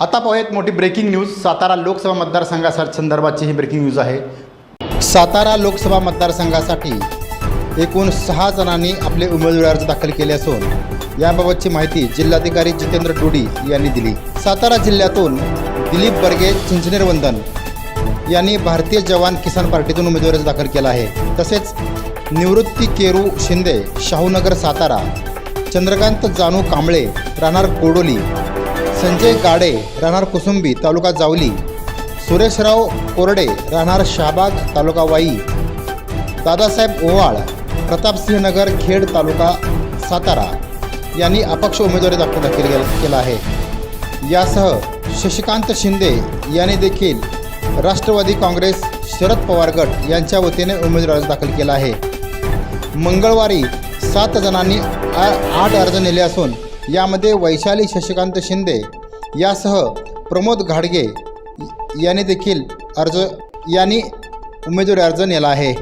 आता पाहूया एक मोठी ब्रेकिंग न्यूज सातारा लोकसभा मतदारसंघासंदर्भाची ही ब्रेकिंग न्यूज आहे. सातारा लोकसभा मतदारसंघासाठी एकूण सहा जणांनी आपले उमेदवारी अर्ज दाखल केले असून याबाबतची माहिती जिल्हाधिकारी जितेंद्र डोडी यांनी दिली. सातारा जिल्ह्यातून दिलीप बर्गे चिंचनेर वंदन यांनी भारतीय जवान किसान पार्टीतून उमेदवारी अर्ज दाखल केला आहे. तसेच निवृत्ती केरू शिंदे शाहूनगर सातारा चंद्रकांत जानू कांबळे राहणार कोडोली संजय गाडे राहणार कुसुंबी तालुका जावली. सुरेशराव कोरडे राहणार शहाबाग तालुका वाई. दादासाहेब ओवाळ प्रतापसिंह नगर खेड तालुका सातारा. यांनी अपक्ष उमेदवारी दाखल दाखल केला आहे. यासह शशिकांत शिंदे यांनी देखील राष्ट्रवादी काँग्रेस शरद पवार गट यांच्या वतीने उमेदवारी दाखल केला आहे. मंगळवारी सात जणांनी आठ अर्ज नेले असून यामध्ये वैशाली शशिकांत शिंदे यासह प्रमोद घाडगे यांनी देखील अर्ज यांनी उमेदवारी अर्ज नेला आहे.